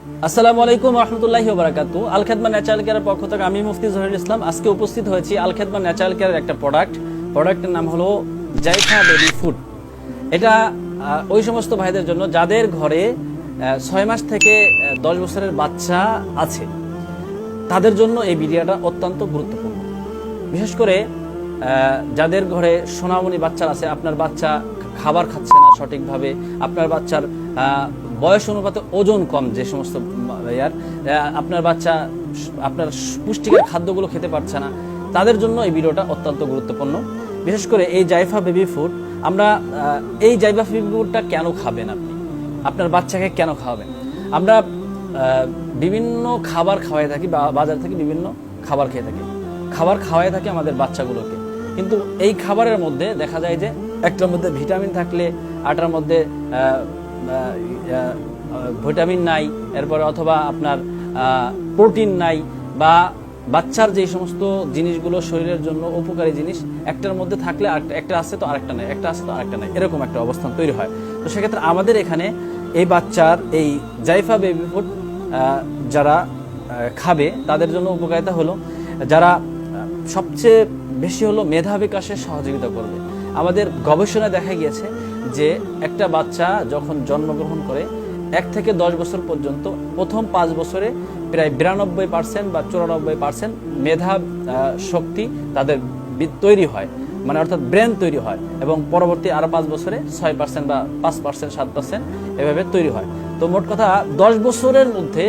আসসালামু আলাইকুম রহমতুল্লাহি ওবরাকাতু আল খেদমা ন্যাচারাল কেয়ারের পক্ষ থেকে আমি মুফতি জহিরুল ইসলাম। আজকে উপস্থিত হয়েছি আল খেদমা ন্যাচারাল কেয়ারের একটা প্রোডাক্ট। প্রোডাক্টের নাম হলো জাইফা বেবি ফুড। এটা ওই সমস্ত ভাইদের জন্য যাদের ঘরে ছয় মাস থেকে দশ বছরের বাচ্চা আছে, তাদের জন্য এই ভিডিওটা অত্যন্ত গুরুত্বপূর্ণ। বিশেষ করে যাদের ঘরে সোনামণি বাচ্চা আছে, আপনার বাচ্চা খাবার খাচ্ছে না সঠিকভাবে, আপনার বাচ্চার বয়স অনুপাতে ওজন কম যে সমস্ত ইয়ার। আপনার বাচ্চা, আপনার পুষ্টিকর খাদ্যগুলো খেতে পারছে না, তাদের জন্য এই ভিডিওটা অত্যন্ত গুরুত্বপূর্ণ। বিশেষ করে এই জাইফা বেবি ফুড আমরা এই জাইফা বেবি ফুডটা কেন খাবেন আপনি? আপনার বাচ্চাকে কেন খাওয়াবেন? আমরা বিভিন্ন খাবার খাওয়াই থাকি, বা বাজার থেকে বিভিন্ন খাবার খেয়ে থাকি। খাবার খাওয়াই থাকি আমাদের বাচ্চাগুলোকে। কিন্তু এই খাবারের মধ্যে দেখা যায় যে, একটার মধ্যে ভিটামিন থাকলে, আটার মধ্যে ভিটামিন নাই, এরপরে অথবা আপনার প্রোটিন নাই, বা বাচ্চার যে সমস্ত জিনিসগুলো শরীরের জন্য উপকারী জিনিস, একটার মধ্যে থাকলে একটা আছে তো আরেকটা নাই, একটা আছে তো আরেকটা নাই, এরকম একটা অবস্থান তৈরি হয়। তো সেক্ষেত্রে আমাদের এখানে এই বাচ্চার এই জাইফা বেবি ফুড যারা খাবে, তাদের জন্য উপকারিতা হলো, যারা সবচেয়ে বেশি হলো মেধা বিকাশে সহযোগিতা করবে। আমাদের গবেষণায় দেখা গিয়েছে যে একটা বাচ্চা যখন জন্মগ্রহণ করে, এক থেকে দশ বছর পর্যন্ত, প্রথম পাঁচ বছরে প্রায় বিরানব্বই পার্সেন্ট বা চুরানব্বই পার্সেন্ট মেধা শক্তি তাদের তৈরি হয়। মানে অর্থাৎ ব্রেন তৈরি হয় এবং পরবর্তী আরও পাঁচ বছরে ছয় পার্সেন্ট বা পাঁচ পার্সেন্ট সাত পার্সেন্ট এভাবে তৈরি হয়। তো মোট কথা দশ বছরের মধ্যে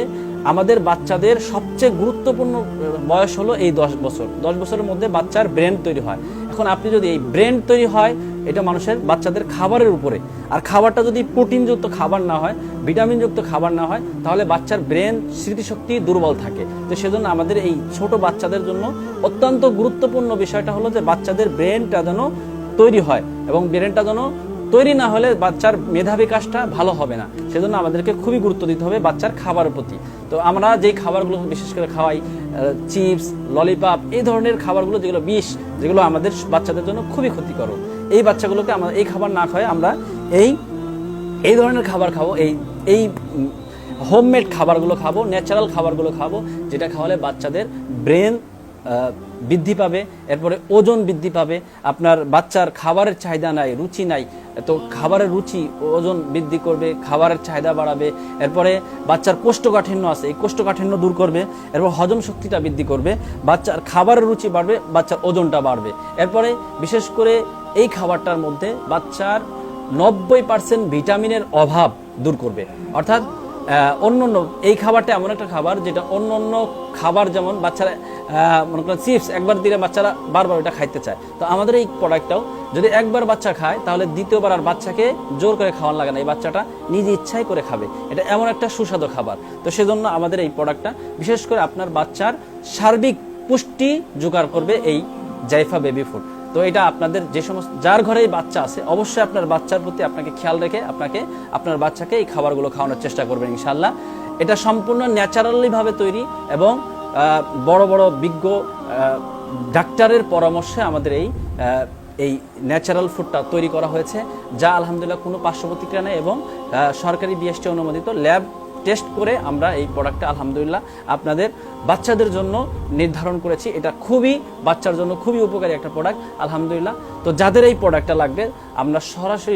আমাদের বাচ্চাদের সবচেয়ে গুরুত্বপূর্ণ বয়স হলো এই দশ বছর। দশ বছরের মধ্যে বাচ্চার ব্রেন তৈরি হয়। এখন আপনি যদি এই ব্রেন তৈরি হয়, এটা মানুষের বাচ্চাদের খাবারের উপরে। আর খাবারটা যদি প্রোটিনযুক্ত খাবার না হয়, ভিটামিনযুক্ত খাবার না হয়, তাহলে বাচ্চার ব্রেন স্মৃতিশক্তি দুর্বল থাকে। তো সেজন্য আমাদের এই ছোট বাচ্চাদের জন্য অত্যন্ত গুরুত্বপূর্ণ বিষয়টা হলো যে বাচ্চাদের ব্রেনটা যেন তৈরি হয় এবং ব্রেনটা যেন তৈরি না হলে বাচ্চার মেধা বিকাশটা ভালো হবে না। সেজন্য আমাদেরকে খুবই গুরুত্ব দিতে হবে বাচ্চার খাবারের প্রতি। তো আমরা যেই খাবারগুলো বিশেষ করে খাওয়াই চিপস, ললিপপ, এই ধরনের খাবারগুলো যেগুলো বিষ, যেগুলো আমাদের বাচ্চাদের জন্য খুবই ক্ষতিকর। এই বাচ্চাগুলোকে আমরা, এই খাবার না খাওয়াই আমরা এই এই ধরনের খাবার খাব, এই এই হোমমেড খাবারগুলো খাব ন্যাচারাল খাবারগুলো খাব, যেটা খাওয়ালে বাচ্চাদের ব্রেন বৃদ্ধি পাবে, এরপরে ওজন বৃদ্ধি পাবে, আপনার বাচ্চার খাবারের চাহিদা নাই, রুচি নাই, তো খাবারের রুচি, ওজন বৃদ্ধি করবে, খাবারের চাহিদা বাড়াবে, এরপরে বাচ্চার কোষ্ঠকাঠিন্য আছে, এই কোষ্ঠকাঠিন্য দূর করবে, এরপর হজম শক্তিটা বৃদ্ধি করবে, বাচ্চার খাবারের রুচি বাড়বে, বাচ্চার ওজনটা বাড়বে। এরপরে বিশেষ করে এই খাবারটার মধ্যে বাচ্চার নব্বই পার্সেন্ট ভিটামিনের অভাব দূর করবে। অর্থাৎ অন্য অন্য এই খাবারটা এমন একটা খাবার যেটা অন্য অন্য খাবার যেমন বাচ্চারা মনে করেন চিপস একবার দিলে বাচ্চারা বারবার ওটা খাইতে চায়। তো আমাদের এই প্রোডাক্টটাও যদি একবার বাচ্চা খায়, তাহলে দ্বিতীয়বার আর বাচ্চাকে জোর করে খাওয়ান লাগে না। এই বাচ্চাটা নিজে ইচ্ছাই করে খাবে। এটা এমন একটা সুস্বাদু খাবার। তো সেজন্য আমাদের এই প্রোডাক্টটা বিশেষ করে আপনার বাচ্চার সার্বিক পুষ্টি জোগাড় করবে এই জাইফা বেবি ফুড তো এটা আপনাদের যে সমস্ত, যার ঘরেই বাচ্চা আছে, অবশ্যই আপনার বাচ্চার প্রতি আপনাকে খেয়াল রেখে আপনাকে, আপনার বাচ্চাকে এই খাবারগুলো খাওয়ানোর চেষ্টা করবেন ইনশাল্লাহ এটা সম্পূর্ণ ন্যাচারালি ভাবে তৈরি এবং বড় বড় বিজ্ঞ ডাক্তারের পরামর্শে আমাদের এই এই ন্যাচারাল ফুডটা তৈরি করা হয়েছে, যা আলহামদুলিল্লাহ কোনো পার্শ্ব প্রতিক্রিয়া নেই এবং সরকারি বিএসটি অনুমোদিত ল্যাব টেস্ট করে আমরা এই প্রোডাক্টটা আলহামদুলিল্লাহ আপনাদের বাচ্চাদের জন্য নির্ধারণ করেছি। এটা খুবই, বাচ্চার জন্য খুবই উপকারী একটা প্রোডাক্ট আলহামদুলিল্লাহ। তো যাদের এই প্রোডাক্টটা লাগবে, আমরা সরাসরি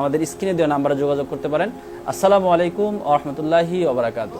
আমাদের স্ক্রিনে দেওয়া নাম্বারে যোগাযোগ করতে পারেন। আসসালামু আলাইকুম আ রহমতুল্লাহি ওবরাকাতু